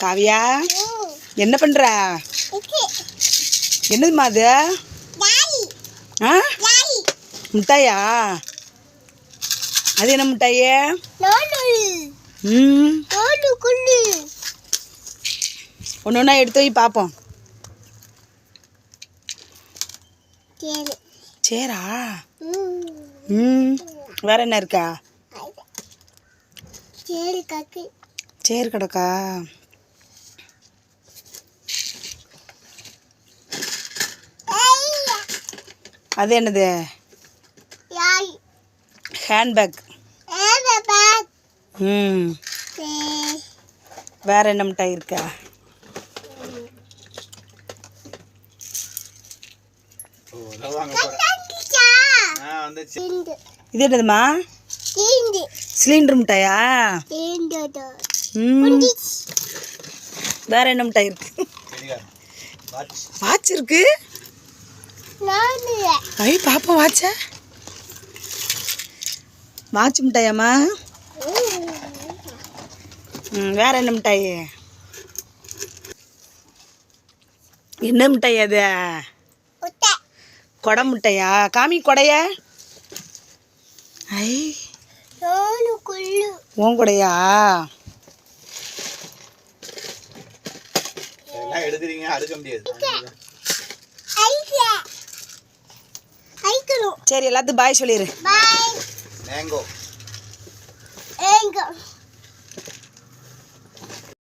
காவியா என்ன பண்ற? என்னதுமா அது? ஆ? மிட்டாயா? அது என்ன மிட்டாயே? ம். ஒன்று ஒன்றா எடுத்து போய் பார்ப்போம் சேரா? ம். வேற என்ன இருக்கா? சேர் கிடக்கா அது என்னது? யாய். ஹேண்ட்பேக் ம். வேற என்ன மிட்டாய் இருக்கா? இது என்னதுமா சிலிண்டர். மிட்டாயா? வேற என்ன மிட்டாய் இருக்கு? வாட்ச் இருக்கு? ஐ பாப்பா வாட்ச வாட்ச் மிட்டாயாம்மா. ம் வேற என்ன மிட்டாய்? என்ன மிட்டாய் அது? கொடை மிட்டாயா? காமி கொடைய? ஐ. உன் கொடையா? எல்லாம் எடுக்கிறீங்க? அடுக்க முடியாது. சரி எல்லாத்துக்கும் பாய் சொல்லிடு பாய் மேங்கோ ஏங்க